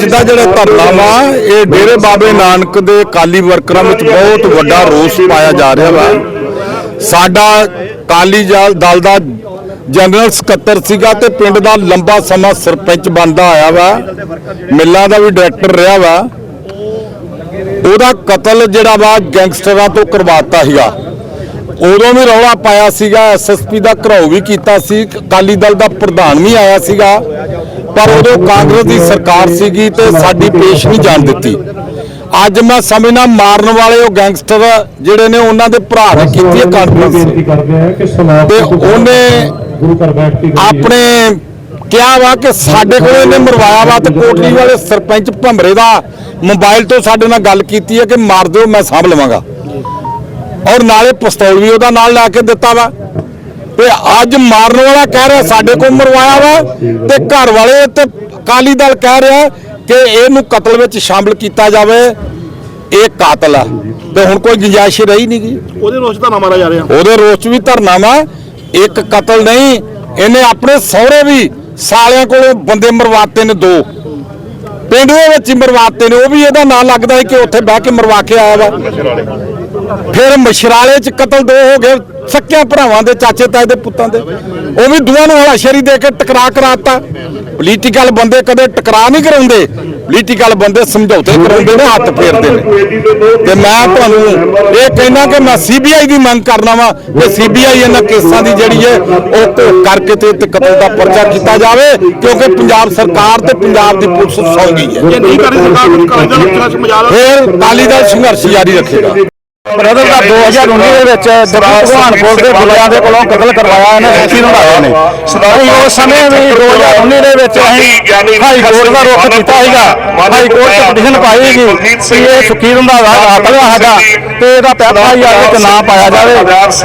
ਅੱਜ ਦਾ ਜਿਹੜਾ ਧਰਨਾ ਵਾ, ਇਹ ਡੇਰੇ ਬਾਬੇ ਨਾਨਕ ਦੇ ਕਾਲੀ ਵਰਕਰਾਂ ਵਿੱਚ ਬਹੁਤ ਵੱਡਾ ਰੋਸ ਪਾਇਆ ਜਾ ਰਿਹਾ ਵਾ। ਸਾਡਾ ਕਾਲੀ ਦਲ ਦਾ ਜਨਰਲ ਸਕੱਤਰ ਸੀਗਾ ਤੇ ਪਿੰਡ ਦਾ ਲੰਬਾ ਸਮਾਂ ਸਰਪੰਚ ਬਣਦਾ ਆਇਆ ਵਾ। ਮਿੱਲਾਂ ਦਾ ਵੀ ਡਾਇਰੈਕਟਰ ਰਿਹਾ ਵਾ। ਉਹਦਾ ਕਤਲ ਜਿਹੜਾ ਵਾ ਗੈਂਗਸਟਰਾਂ ਤੋਂ ਕਰਵਾਤਾ ਸੀਗਾ। ਉਦੋਂ ਵੀ ਰੌਲਾ ਪਾਇਆ ਸੀਗਾ ਐਸਐਸਪੀ ਦਾ ਘਰਾਓ ਵੀ ਕੀਤਾ ਸੀ, ਅਕਾਲੀ ਦਲ ਦਾ ਪ੍ਰਧਾਨ ਵੀ ਆਇਆ ਸੀਗਾ। ਪਰ ਉਦੋਂ ਕਾਂਗਰਸ ਦੀ ਸਰਕਾਰ ਸੀਗੀ ਤੇ ਸਾਡੀ ਪੇਸ਼ ਨਹੀਂ ਜਾਣ ਦਿੱਤੀ। ਅੱਜ ਮੈਂ ਸਮਝਣਾ ਮਾਰਨ ਵਾਲੇ ਉਹ ਗੈਂਗਸਟਰ ਜਿਹੜੇ ਨੇ ਉਹਨਾਂ ਦੇ ਭਰਾ ਨੇ ਕੀਤੀ ਹੈ ਕਾਨਫਰੰਸ ਬੇਨਤੀ ਕਰਦੇ ਆ ਕਿ ਸਮਾਪਤ ਤੇ ਉਹਨੇ। ਆਪਣੇ ਕਿਹਾ ਵਾ ਕਿ ਸਾਡੇ ਕੋਲ ਇਹਨੇ ਮਰਵਾਇਆ ਵਾ ਤੇ ਕੋਟਲੀ ਵਾਲੇ ਸਰਪੰਚ ਭੰਬਰੇ ਦਾ ਮੋਬਾਈਲ ਤੋਂ ਸਾਡੇ ਨਾਲ ਗੱਲ ਕੀਤੀ ਹੈ ਕਿ ਮਾਰ ਦਿਓ ਮੈਂ ਸਾਂਭ ਲਵਾਂਗਾ। ਔਰ ਨਾਲੇ ਪਿਸਤੌਲ ਵੀ ਉਹਦਾ ਨਾਲ ਲੈ ਕੇ ਦਿੱਤਾ ਵਾ। ਤੇ ਅੱਜ ਮਾਰਨ ਵਾਲਾ ਕਹਿ ਰਿਹਾ ਸਾਡੇ ਕੋਲ ਮਰਵਾਇਆ ਵਾ ਤੇ ਘਰ ਵਾਲੇ ਤੇ ਅਕਾਲੀ ਦਲ ਕਹਿ ਰਿਹਾ ਕਿ ਇਹਨੂੰ ਕਤਲ ਵਿੱਚ ਸ਼ਾਮਲ ਕੀਤਾ ਜਾਵੇ। ਇਹ ਕਾਤਲ ਆ। ਤੇ ਹੁਣ ਕੋਈ ਗੁੰਜਾਇਸ਼ ਰਹੀ ਨਹੀਂ ਗੀ। ਉਹਦੇ ਰੋਸ਼ ਦਾ ਨਾ ਮਾਰਿਆ ਜਾ ਰਿਹਾ। ਉਹਦੇ ਰੋਸ 'ਚ ਵੀ ਧਰਨਾ ਵਾ। ਇੱਕ ਕਤਲ ਨਹੀਂ ਇਹਨੇ ਆਪਣੇ ਸਹੁਰੇ ਵੀ ਸਾਲਿਆਂ ਕੋਲੋਂ ਬੰਦੇ ਮਰਵਾਤੇ ਨੇ ਦੋ। ਪਿੰਡ ਦੇ ਵਿੱਚ ਮਰਵਾਤੇ ਨੇ ਉਹ ਵੀ ਇਹਦਾ ਨਾਂ ਲੱਗਦਾ ਹੈ ਕਿ ਉੱਥੇ ਬਹਿ ਕੇ ਮਰਵਾ ਕੇ ਆਇਆ ਵਾ। ਫਿਰ ਮਸ਼ਰਾਲੇ 'ਚ ਕਤਲ ਦੋ ਹੋ ਗਏ, ਸੱਕਿਆਂ ਭਰਾਵਾਂ ਦੇ, ਚਾਚੇ ਤਾਏ ਦੇ, ਪੁੱਤਾਂ ਦੇ। ਉਹ ਵੀ ਦੋਵਾਂ ਨੂੰ ਹਲਾਸ਼ੇਰੀ ਦੇ ਕੇ ਟਕਰਾ ਕਰਾਤਾ। ਪੋਲੀਟੀਕਲ ਬੰਦੇ ਕਦੇ ਟਕਰਾ ਨਹੀਂ ਕਰਾਉਂਦੇ। ਪੋਲੀਟੀਕਲ ਬੰਦੇ ਸਮਝੌਤੇ ਕਰਾਉਂਦੇ ਨੇ, ਹੱਥ ਫੇਰਦੇ ਨੇ। ਤੇ ਮੈਂ ਤੁਹਾਨੂੰ ਇਹ ਕਹਿਣਾ ਕਿ ਮੈਂ ਸੀਬੀਆਈ ਦੀ ਮੰਗ ਕਰਨਾ ਵਾ ਕਿ ਸੀਬੀਆਈ ਇਹਨਾਂ ਕੇਸਾਂ ਦੀ ਜਿਹੜੀ ਹੈ, ਉਹ ਘੋਖ ਕਰਕੇ ਤੇ ਤੇ ਕਤਲ ਦਾ ਪਰਚਾ ਕੀਤਾ ਜਾਵੇ, ਕਿਉਂਕਿ ਪੰਜਾਬ ਸਰਕਾਰ ਤੇ ਪੰਜਾਬ ਦੀ ਪੁਲਿਸ ਸੌਂ ਗਈ ਹੈ। ਜੇ ਨਹੀਂ ਕਰੀ ਸਰਕਾਰ ਨੂੰ ਕਾਲਜਾਂ ਨੂੰ ਅਕਾਲੀ ਦਲ ਸੰਘਰਸ਼ ਜਾਰੀ ਰੱਖੇਗਾ। ਬ੍ਰਦਰ ਦਾ 2019 ਦੇ ਵਿੱਚ ਜੱਗੀ ਭਗਵਾਨਪੁਰ ਦੇ ਬੁੱਲਿਆਂ ਦੇ ਕੋਲੋਂ ਕਤਲ ਕਰਵਾਇਆ ਇਹਨੇ ਸੁਖੀ ਰੰਧਾਵਾ ਨੇ। ਅਸੀਂ ਉਸ ਸਮੇਂ ਵੀ 2019 ਦੇ ਵਿੱਚ ਅਸੀਂ ਹਾਈ ਕੋਰਟ ਦਾ ਰੁਖ ਕੀਤਾ ਸੀਗਾ। ਹਾਈ ਕੋਰਟ ਚ ਪਟੀਸ਼ਨ ਪਾਈ ਸੀਗੀ ਕਿ ਇਹ ਸੁਖੀ ਰੰਧਾਵਾ ਕਾਤਲ ਆ ਸਾਡਾ ਤੇ ਇਹਦਾ ਪੈਪਾ ਹੀ ਵਿੱਚ ਨਾਂ ਪਾਇਆ ਜਾਵੇ।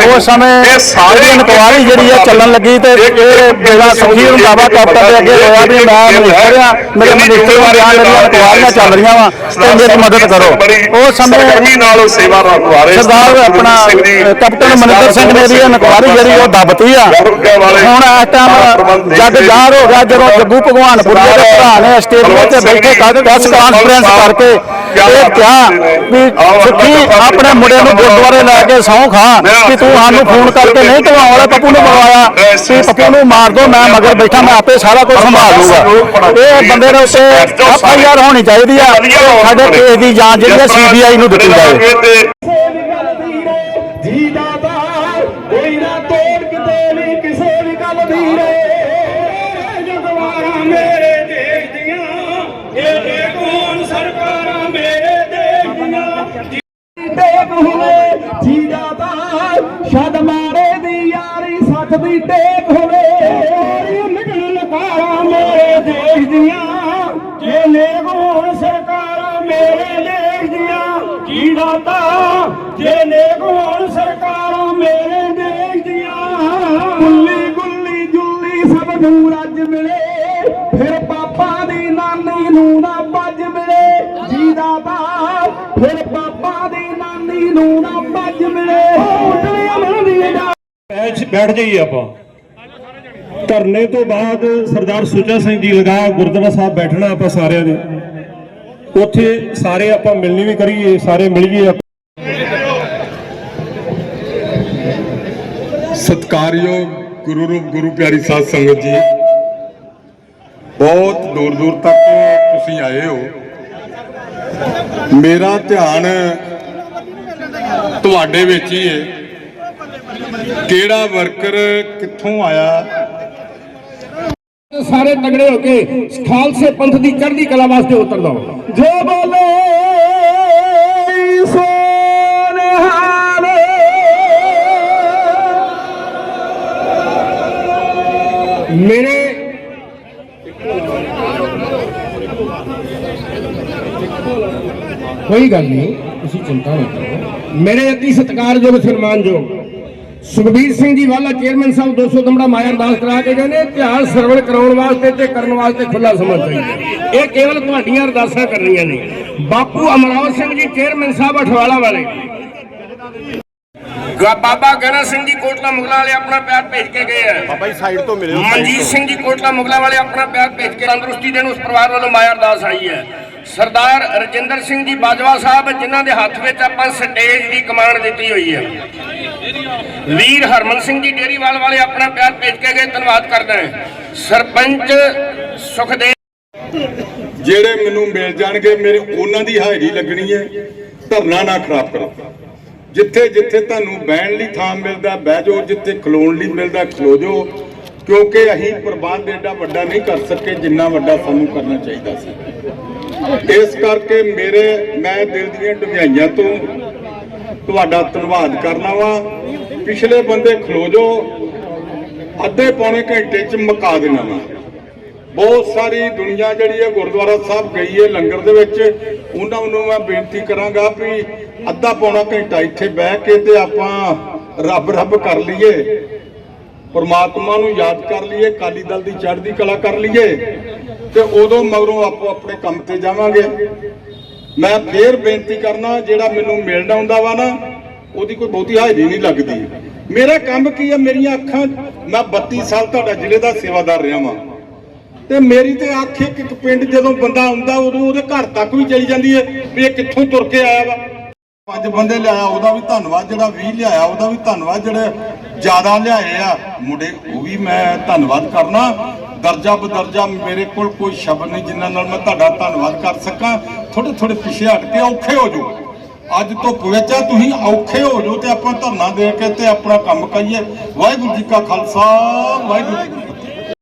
ਉਸ ਸਮੇਂ ਸਾਰੀ ਇਨਕੁਆਰੀ ਜਿਹੜੀ ਹੈ ਚੱਲਣ ਲੱਗੀ ਤੇ ਇਹ ਜਿਹੜਾ ਸੁਖੀ ਰੰਧਾਵਾ ਕੈਪਟਨ ਦੇ ਅੱਗੇ ਹੋਇਆ ਵੀ ਮੈਂ ਮਿਨਿਸਟਰ ਆ ਮੇਰੇ ਮਿਨਿਸਟਰ ਮੇਰੀਆਂ ਇਨਕੁਆਰੀਆਂ ਚੱਲ ਰਹੀਆਂ ਵਾ ਤੇ ਮੇਰੀ ਮਦਦ ਕਰੋ। ਉਸ ਸਮੇਂ ਨਾਲ ਸੇਵਾ ਨਿਭਾ ਰਹੇ ਸਰਦਾਰ ਆਪਣਾ ਕੈਪਟਨ ਮਨਿੰਦਰ ਸਿੰਘ ਨੇ ਦੀ ਇਨਕੁਆਰੀ ਜਿਹੜੀ ਉਹ ਦੱਬਤੀ ਆ। ਹੁਣ ਇਸ ਟਾਈਮ ਜੱਗ ਜ਼ਾਹਰ ਹੋ ਗਿਆ ਜਦੋਂ ਜੱਗੂ ਭਗਵਾਨਪੁਰੀ ਦੇ ਭਰਾ ਨੇ ਸਟੇਜ ਵਿੱਚ ਬੈਠੇ ਪ੍ਰੈਸ ਕਾਨਫਰੰਸ ਕਰਕੇ ਇਹ ਕਿਹਾ ਵੀ ਸੁਖੀ ਆਪਣੇ ਮੁੰਡੇ ਨੂੰ ਗੁਰਦੁਆਰੇ ਲੈ ਕੇ ਸਹੁੰ ਖਾ ਕਿ ਤੂੰ ਸਾਨੂੰ ਫੋਨ ਕਰਕੇ ਨਹੀਂ ਢਵਾਉਣ ਵਾਲੇ ਪੱਪੂ ਨੂੰ ਮਰਵਾਇਆ ਕਿ ਪੱਪੂ ਨੂੰ ਮਾਰ ਦੋ ਮੈਂ ਮਗਰ ਬੈਠਾ ਮੈਂ ਆਪੇ ਸਾਰਾ ਕੁਝ ਸੰਭਾਲ ਲੂਗਾ ਇਹ ਬੰਦੇ ਦੇ ਉੱਤੇ ਐਫ ਆਈ ਆਰ ਹੋਣੀ ਚਾਹੀਦੀ ਆ ਸਾਡੇ ਕੇਸ ਦੀ ਜਾਂਚ ਜਿਹੜੀ ਸੀਬੀਆਈ ਨੂੰ ਦਿੱਤੀ ਜਾਵੇ। ਵੀ ਕਿਸੇ ਵੀ ਗੱਲ ਦੀ ਰੇ ਜਗਵਾਰਾ ਮੇਰੇ ਦੇਸ਼ ਦੀਆਂ। ਇਹ ਦੇਖੋਨ ਸਰਕਾਰਾਂ ਮੇਰੇ ਦੀਆਂ। ਹੋਵੇ ਮਾਰੇ ਦੀ ਯਾਰੀ ਸੱਚ ਦੀ ਟੇਕ ਹੋਵੇ। ਨਿਕਲ ਮੇਰੇ ਦੀਆਂ। ਜੇ ਨੇਕ ਹੋਣ ਸਰਕਾਰਾਂ ਮੇਰੇ ਦੇਸ਼ ਦੀਆਂ। ਜੀ ਦਾਦਾ ਜੇ ਨੇਕ ਹੋਣ ਸਰਕਾਰਾਂ ਜੁੱਲੀ ਸਭ ਨੂੰ ਰੱਜ ਮਿਲੇ ਫਿਰ ਪਾਪਾ ਦੀ ਨਾਨੀ ਨੂੰ ਨਾ ਵੱਜ ਮਿਲੇ। ਜੀ ਦਾਦਾ ਫਿਰ ਪਾਪਾ ਦੀ ਨਾਨੀ ਨੂੰ ਨਾ ਵੱਜ ਮਿਲੇ। ਉਟਲੇ ਅਮਨ ਦੀ ਜਾ ਬੈਠ ਬੈਠ ਜਾਈਏ ਆਪਾਂ। ਧਰਨੇ ਤੋਂ ਬਾਅਦ ਸਰਦਾਰ ਸੁੱਚਾ ਸਿੰਘ ਜੀ ਲਗਾ ਗੁਰਦੁਆਰਾ ਸਾਹਿਬ ਬੈਠਣਾ ਆਪਾਂ ਸਾਰਿਆਂ ਨੇ। ਉੱਥੇ ਸਾਰੇ ਆਪਾਂ ਮਿਲਣੀ ਵੀ ਕਰੀਏ ਸਾਰੇ ਮਿਲੀਏ ਆਪਾਂ। ਸਤਕਾਰਯੋਗ ਗੁਰੂ ਰੂਪ ਗੁਰੂ ਪਿਆਰੀ ਸਾਧ ਸੰਗਤ ਜੀ, ਬਹੁਤ ਦੂਰ ਦੂਰ ਤੱਕ ਤੁਸੀਂ ਆਏ ਹੋ। ਮੇਰਾ ਧਿਆਨ ਤੁਹਾਡੇ ਵਿੱਚ ਹੀ ਹੈ। ਕਿਹੜਾ ਵਰਕਰ ਕਿੱਥੋਂ ਆਇਆ? ਸਾਰੇ ਤਗੜੇ ਹੋ ਕੇ ਖਾਲਸੇ ਪੰਥ ਦੀ ਚੜ੍ਹਦੀ ਕਲਾ ਵਾਸਤੇ ਉਤਰ ਲਓ ਜੋ ਬੋਲੇ! ਮੇਰੇ ਕੋਈ ਗੱਲ ਨਹੀਂ, ਤੁਸੀਂ ਚਿੰਤਾ ਨਾ ਕਰੋ। ਮੇਰੇ ਅਤੀ ਸਤਿਕਾਰਯੋਗ ਸਨਮਾਨਯੋਗ ਸੁਖਬੀਰ ਸਿੰਘ ਜੀ ਵਾਲਾ ਚੇਅਰਮੈਨ ਸਾਹਿਬ 200 ਦਮੜਾ ਮਾਇਆ ਅਰਦਾਸ ਕਰਾ ਕੇ ਕਹਿੰਦੇ ਇਤਿਹਾਸ ਸਰਵਣ ਕਰਾਉਣ ਵਾਸਤੇ ਤੇ ਕਰਨ ਵਾਸਤੇ ਖੁੱਲਾ ਸਮਾਂ ਚਾਹੀਦਾ ਇਹ ਕੇਵਲ ਤੁਹਾਡੀਆਂ ਅਰਦਾਸਾਂ ਕਰਨੀਆਂ ਨੇ। ਬਾਪੂ ਅਮਰਾਵ ਸਿੰਘ ਜੀ, ਚੇਅਰਮੈਨ ਸਾਹਿਬ, ਅਠਵਾਲਾ ਵਾਲੇ। ਬਾਬਾ ਗਣਾ ਸਿੰਘ ਜੀ ਕੋਟਲਾ ਮੁਗਲਾਂ ਵਾਲੇ ਆਪਣਾ ਪਿਆਰ ਭੇਜ ਕੇ ਗਏ ਆ। ਬਾਬਾ ਜੀ ਸਾਈਡ ਤੋਂ ਮਿਲਿਓ ਮਨਜੀਤ ਸਿੰਘ ਜੀ ਕੋਟਲਾ ਮੁਗਲਾਂ ਵਾਲੇ ਆਪਣਾ ਪਿਆਰ ਭੇਜ ਕੇ ਤੰਦਰੁਸਤੀ ਦੇਣ ਉਸ ਪਰਿਵਾਰ ਵੱਲੋਂ ਮਾਇਆ ਅਰਦਾਸ ਆਈ ਹੈ। ਸਰਦਾਰ ਰਜਿੰਦਰ ਸਿੰਘ ਜੀ ਬਾਜਵਾ ਸਾਹਿਬ ਜਿਨ੍ਹਾਂ ਦੇ ਹੱਥ ਵਿੱਚ ਆਪਾਂ ਸਟੇਜ ਦੀ ਕਮਾਂਡ ਦਿੱਤੀ ਹੋਈ ਹੈ। ਵੀਰ ਹਰਮਨ ਸਿੰਘ ਜੀ ਡੇਰੀਵਾਲ ਵਾਲੇ ਆਪਣਾ ਪਿਆਰ ਭੇਜ ਕੇ ਗਏ ਧੰਨਵਾਦ ਕਰਦਾ ਹਾਂ। ਸਰਪੰਚ ਸੁਖਦੇਵ ਜਿਹੜੇ ਮੈਨੂੰ ਮਿਲ ਜਾਣਗੇ ਮੇਰੇ ਉਹਨਾਂ ਦੀ ਹਾਜ਼ਰੀ ਲੱਗਣੀ ਹੈ। ਧਰਨਾ ਨਾ ਖਰਾਬ ਕਰੋ। ਜਿੱਥੇ ਜਿੱਥੇ ਤੁਹਾਨੂੰ ਬਹਿਣ ਲਈ ਥਾਂ ਮਿਲਦਾ, ਬਹਿ ਜਾਓ, ਜਿੱਥੇ ਖਲੋਣ ਲਈ ਮਿਲਦਾ, ਖਲੋ ਜਾਓ। ਕਿਉਂਕਿ ਅਸੀਂ ਪ੍ਰਬੰਧ ਏਡਾ ਵੱਡਾ ਨਹੀਂ ਕਰ ਸਕੇ, ਜਿੰਨਾ ਵੱਡਾ ਸਾਨੂੰ ਕਰਨਾ ਚਾਹੀਦਾ ਸੀ। ਇਸ ਕਰਕੇ ਮੇਰੇ, ਮੈਂ ਦਿਲ ਦੀਆਂ ਡੁੰਘਾਈਆਂ ਤੋਂ ਤੁਹਾਡਾ ਧੰਨਵਾਦ ਕਰਨਾ ਵਾ। ਪਿਛਲੇ ਬੰਦੇ ਖਲੋ ਜਾਓ, ਅੱਧੇ ਪੌਣੇ ਘੰਟੇ ਚ ਮੁਕਾ ਦੇਣਾ ਵਾ। ਬਹੁਤ ਸਾਰੀ ਦੁਨੀਆ ਜਿਹੜੀ ਹੈ ਗੁਰਦੁਆਰਾ ਸਾਹਿਬ ਗਈ ਹੈ ਲੰਗਰ ਦੇ ਵਿੱਚ। ਉਹਨਾਂ ਨੂੰ ਮੈਂ ਬੇਨਤੀ ਕਰਾਂਗਾ ਵੀ ਅੱਧਾ ਪੌਣਾ ਘੰਟਾ ਇੱਥੇ ਬਹਿ ਕੇ ਤੇ ਆਪਾਂ ਰੱਬ ਰੱਬ ਕਰ ਲਈਏ, ਪਰਮਾਤਮਾ ਨੂੰ ਯਾਦ ਕਰ ਲਈਏ ਕਾਲੀ ਦਲ ਦੀ ਚੜ੍ਹਦੀ ਕਲਾ ਕਰ ਲਈਏ ਤੇ ਉਦੋਂ ਮਗਰੋਂ ਆਪੋ ਆਪਣੇ ਕੰਮ ਤੇ ਜਾਵਾਂਗੇ। ਮੈਂ ਫੇਰ ਬੇਨਤੀ ਕਰਨਾ, ਜਿਹੜਾ ਮੈਨੂੰ ਮਿਲਣਾ ਆਉਂਦਾ ਵਾ ਨਾ, ਉਹਦੀ ਕੋਈ ਬਹੁਤੀ ਹਾਜ਼ਰੀ ਨਹੀਂ ਲੱਗਦੀ। ਮੇਰਾ ਕੰਮ ਕੀ ਹੈ ਮੇਰੀਆਂ ਅੱਖਾਂ, ਮੈਂ 32 ਸਾਲ ਤੁਹਾਡਾ ਜ਼ਿਲ੍ਹੇ ਦਾ ਸੇਵਾਦਾਰ ਰਿਹਾ ਵਾਂ। ਤੇ ਮੇਰੀ ਤੇ ਅੱਖ ਇੱਕ ਪਿੰਡ ਜਦੋਂ ਬੰਦਾ ਆਉਂਦਾ, ਉਦੋਂ ਉਹਦੇ ਘਰ ਤੱਕ ਵੀ ਚਲੀ ਜਾਂਦੀ ਹੈ ਵੀ ਇਹ ਕਿੱਥੋਂ ਤੁਰ ਕੇ ਆਇਆ ਵਾ। ਪੰਜ ਬੰਦੇ ਲਿਆਇਆ, ਉਹਦਾ ਵੀ ਧੰਨਵਾਦ ਜਿਹੜਾ 20 ਲਿਆਇਆ, ਉਹਦਾ ਵੀ ਧੰਨਵਾਦ ਜਿਹੜੇ ਜ਼ਿਆਦਾ ਲਿਆਏ ਆ। ਮੁੰਡੇ, ਉਹ ਵੀ ਮੈਂ ਧੰਨਵਾਦ ਕਰਨਾ। ਦਰਜਾ ਬਦਰਜਾ ਮੇਰੇ ਕੋਲ ਕੋਈ ਸ਼ਬਦ ਨਹੀਂ, ਜਿਨ੍ਹਾਂ ਨਾਲ ਮੈਂ ਤੁਹਾਡਾ ਧੰਨਵਾਦ ਕਰ ਸਕਾਂ। ਥੋੜੇ ਥੋੜੇ ਪਿੱਛੇ ਹਟ ਕੇ ਔਖੇ ਹੋ ਜਾਓ। ਅੱਜ ਤੋਂ ਵਿੱਚ ਤੁਸੀਂ ਔਖੇ ਹੋ ਜਾਓ ਤੇ ਆਪਾਂ ਧਰਨਾ ਦੇ ਕੇ ਤੇ ਆਪਣਾ ਕੰਮ ਕਰੀਏ। ਵਾਹਿਗੁਰੂ ਜੀ ਕਾ ਖਾਲਸਾ, ਵਾਹਿਗੁਰੂ ਜੀ